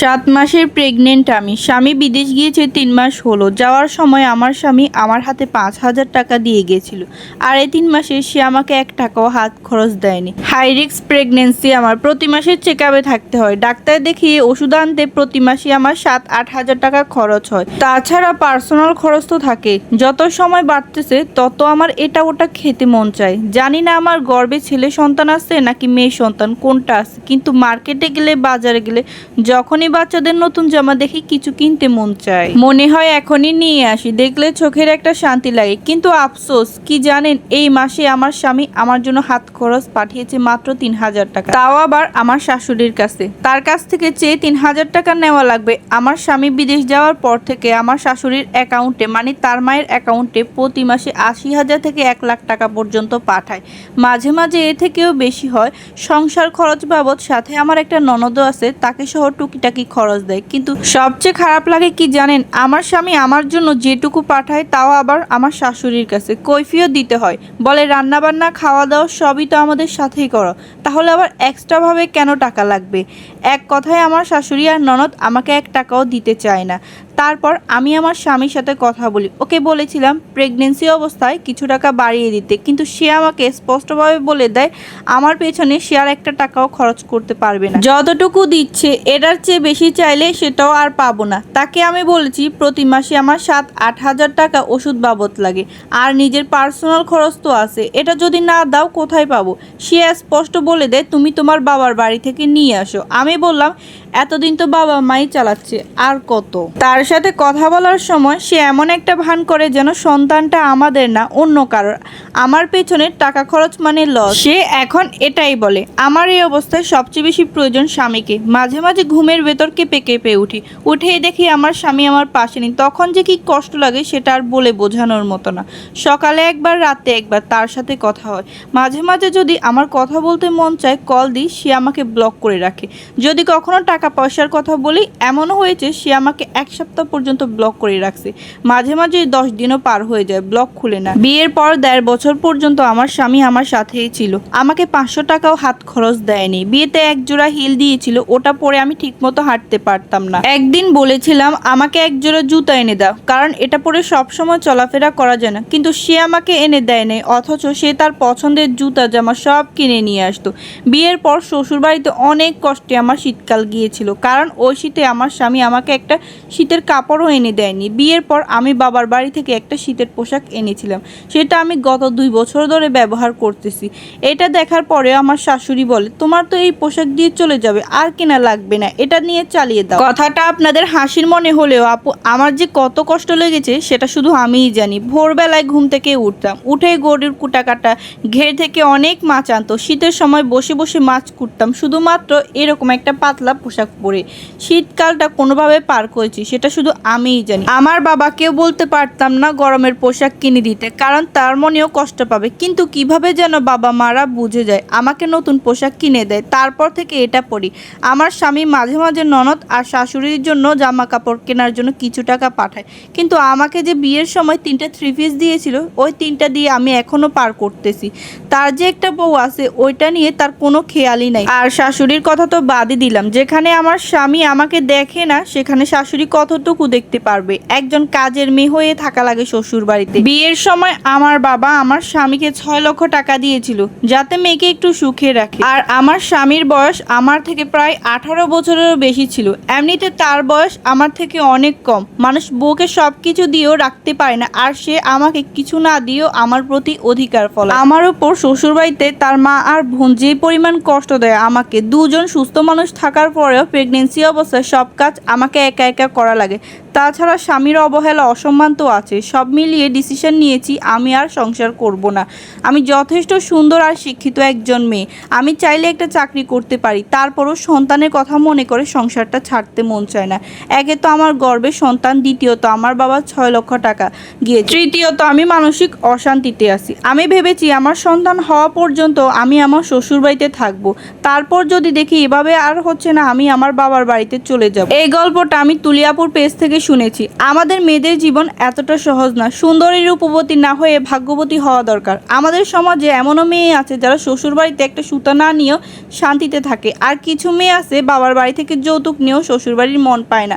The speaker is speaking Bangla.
সাত মাসের প্রেগনেন্ট আমি। স্বামী বিদেশ গিয়েছে, তিন মাস হলো। যাওয়ার সময় আমার স্বামী আমার হাতে পাঁচ হাজার টাকা দিয়ে গিয়েছিল। আর এই তিন মাসে সে আমাকে এক টাকাও হাত খরচ দেয়নি। হাই রিক্স প্রেগনেন্সি আমার। প্রতি মাসে চেক আপে থাকতে হয়। ডাক্তার দেখিয়ে ওষুধ আনতে প্রতি মাসে আমার সাত, আট হাজার টাকা খরচ হয়। তাছাড়া পার্সোনাল খরচ তো থাকে। যত সময় বাড়তেছে, তত আমার এটা ওটা খেতে মন চায়। জানি না আমার গর্বে ছেলে সন্তান আছে নাকি মেয়ে সন্তান, কোনটা আছে? কিন্তু মার্কেটে গেলে, বাজারে গেলে যখনই বাচ্চাদের নতুন জামা দেখি কিছু কিনতে মন চায়। মনে হয় এখনই নিয়ে আসি। দেখলে চোখের একটা শান্তি লাগে। কিন্তু আফসোস, কি জানেন, এই মাসে আমার স্বামী আমার জন্য হাত খরচ পাঠিয়েছে মাত্র তিন হাজার টাকা। তাও আবার আমার শাশুড়ির কাছে। তার কাছ থেকে চেয়ে তিন হাজার টাকা নেওয়া লাগবে। আমার স্বামী বিদেশ যাওয়ার পর থেকে আমার শাশুড়ির অ্যাকাউন্টে মানে তার মায়ের অ্যাকাউন্টে প্রতি মাসে আশি হাজার থেকে এক লাখ টাকা পর্যন্ত পাঠায়। মাঝে মাঝে এ থেকেও বেশি হয়। সংসার খরচ বাবদ সাথে আমার একটা ননদও আছে, তাকে সহ টুকিটাকি খরচ দেয়। কিন্তু সবচেয়ে খারাপ লাগে কি জানেন, আমার স্বামী আমার জন্য যেটুকু পাঠায় তাও আবার আমার শাশুড়ির কাছে। কৈফিও দিতে হয়। বলে, রান্নাবান্না খাওয়া দাওয়া সবই তো আমাদের সাথেই করো। তাহলে আবার এক্সট্রাভাবে কেন টাকা লাগবে? এক কথায় আমার শাশুড়ি আর ননদ আমাকে এক টাকাও দিতে চায় না। তারপর আমি আমার স্বামীর সাথে কথা বলি। ওকে বলেছিলাম, প্রেগনেন্সি অবস্থায় কিছু টাকা বাড়িয়ে দিতে। কিন্তু সে আমাকে স্পষ্টভাবে বলে দেয়, আমার পেছনে সে আর একটা টাকাও খরচ করতে পারবে না। যতটুকু দিচ্ছে, এটার চেয়ে বেশি চাইলে সেটাও আর পাবো না। তাকে আমি বলেছি, প্রতি মাসে আমার সাত, আট হাজার টাকা ওষুধ বাবদ লাগে, আর নিজের পার্সোনাল খরচ তো আছে। এটা যদি না দাও, কোথায় পাবো? সে স্পষ্ট বলে দেয়, তুমি তোমার বাবার বাড়ি থেকে নিয়ে আসো। আমি বললাম এতদিন তো বাবা মাই চালাচ্ছে, আর কত? তার সাথে কথা বলার সময় সে এমন একটা ভান করে যেন সন্তানটা আমাদের না, অন্য কারোর। আমার পেছনে টাকা খরচ মানে লস সে এখন এটাই বলে, আমার এই অবস্থায় সবচেয়ে বেশি প্রয়োজন স্বামীকে। মাঝে মাঝে ঘুমের ভেতর কেঁপে কেঁপে উঠি। উঠেই দেখি আমার স্বামী আমার পাশে নেই। তখন যে কি কষ্ট লাগে সেটা আর বলে বোঝানোর মতো না। সকালে একবার, রাতে একবার তার সাথে কথা হয়। মাঝে মাঝে যদি আমার কথা বলতে মন চায় কল দিই, সে আমাকে ব্লক করে রাখে। যদি কখনো টাকা পয়সার কথা বলি এমনও হয়েছে, সে আমাকে এক সপ্তাহ পর্যন্ত ব্লক করে রাখছে। মাঝে মাঝে দশ দিনও পার হয়ে যায় ব্লক খুলে না। বিয়ের পর দেড় বছর পর্যন্ত আমার স্বামী আমার সাথেই ছিল। আমাকে পাঁচশো টাকাও হাত খরচ দেয়নি। বিয়েতে এক জোড়া হিল দিয়েছিল, ওটা পরে আমি ঠিকমতো হাঁটতে পারতাম না। একদিন বলেছিলাম, আমাকে এক জোড়া জুতা এনে দাও, কারণ এটা পরে সবসময় চলাফেরা করা যায় না। কিন্তু সে আমাকে এনে দেয় নাই, অথচ সে তার পছন্দের জুতা, জামা সব কিনে নিয়ে আসতো। বিয়ের পর শ্বশুরবাড়িতে অনেক কষ্টে আমার শীতকাল গিয়েছিল কারণ ওই শীতে আমার স্বামী আমাকে একটা শীতের কাপড়ও এনে দেয়নি। বিয়ের পর আমি বাবার বাড়ি থেকে একটা শীতের পোশাক এনেছিলাম। সেটা আমি গত দুই বছর ধরে ব্যবহার করতেছি। এটা দেখার পরে আমার শাশুড়ি বলে, তোমার তো এই পোশাক দিয়ে চলে যাবে, আর কেনা লাগবে না। এটা নিয়ে চালিয়ে দাও। কথাটা আপনাদের হাসির মনে হলেও আপু, আমার যে কত কষ্ট লেগেছে, সেটা শুধু আমিই জানি। ভোরবেলায় ঘুম থেকে উঠতাম। উঠে গরুর কুটা কাটা, ঘের থেকে অনেক মাছ আনতো। শীতের সময় বসে বসে মাছ কুটতাম। শুধুমাত্র এরকম একটা পাতলা পোশাক পরে শীতকালটা কোনোভাবে পার করেছি, সেটা শুধু আমিই জানি। আমার বাবাকেও বলতে পারতাম না গরমের পোশাক কিনে দিতে, কারণ তার মনেও কষ্ট পাবে। কিন্তু কীভাবে যেন বাবা মারা বুঝে যায়, আমাকে নতুন পোশাক কিনে দেয়, তারপর থেকে এটা পরি আমার স্বামী মাঝে মাঝে ননদ আর শাশুড়ির জন্য জামা কাপড় কেনার জন্য কিছু টাকা পাঠায়। কিন্তু আমাকে যে বিয়ের সময় তিনটা থ্রি পিস দিয়েছিল, ওই তিনটা দিয়ে আমি এখনও পার করতেছি। তার যে একটা বউ আছে, ওইটা নিয়ে তার কোনো খেয়ালই নাই। আর শাশুড়ির কথা তো বাদই দিলাম, যেখানে আমার স্বামী আমাকে দেখে না, সেখানে শাশুড়ি কতটুকু দেখতে পারবে? একজন কাজের মেয়ে হয়ে থাকা লাগে শ্বশুর বাড়িতে বিয়ের সময় আমার বাবা আমার স্বামীকে ছয় লক্ষ টাকা দিয়েছিল, যাতে মেয়েকে একটু সুখে রাখে। আর আমার স্বামীর বয়স আমার থেকে প্রায় আঠারো বছরেরও বেশি ছিল। এমনিতে তার বয়স আমার থেকে অনেক কম। মানুষ বউকে সব কিছু দিয়েও রাখতে পারে না, আর সে আমাকে কিছু না দিয়েও আমার প্রতি অধিকার ফল আমার উপর শ্বশুরবাড়িতে তার মা আর বোন যে পরিমাণ কষ্ট দেয় আমাকে, দুজন সুস্থ মানুষ থাকার পরেও প্রেগনেন্সি অবস্থায় সব কাজ আমাকে একা একা করা লাগে। তাছাড়া স্বামীর অবহেলা, অসম্মান তো আছে সব মিলিয়ে ডিসিশন নিয়েছি, আমি আর সংসার করব না। আমি যথেষ্ট সুন্দর আর শিক্ষিত একজন মেয়ে। আমি চাইলে একটা চাকরি করতে পারি। তারপরও সন্তানের কথা মনে করে সংসারটা ছাড়তে মন চায় না। একে তো আমার গর্বে সন্তান দ্বিতীয়ত আমার বাবা ছয় লক্ষ টাকা গিয়ে তৃতীয়ত আমি মানসিক অশান্তিতে আছি। আমি ভেবেছি আমার সন্তান হওয়া পর্যন্ত আমি আমার শ্বশুরবাড়িতে থাকব। তারপর যদি দেখি এভাবে আর হচ্ছে না, আমি আমি আমার বাবার বাড়িতে চলে যাব। এই গল্পটা আমি তুলিয়াপুর পেজ থেকে শুনেছি। আমাদের মেয়েদের জীবন এতটা সহজ না। সুন্দরী রূপবতী না হয়ে ভাগ্যবতী হওয়া দরকার। আমাদের সমাজে এমনও মেয়ে আছে যারা শ্বশুর বাড়িতে একটা সুতা না নিয়েও শান্তিতে থাকে। আর কিছু মেয়ে আছে বাবার বাড়ি থেকে যৌতুক নিয়েও শ্বশুর বাড়ির মন পায় না।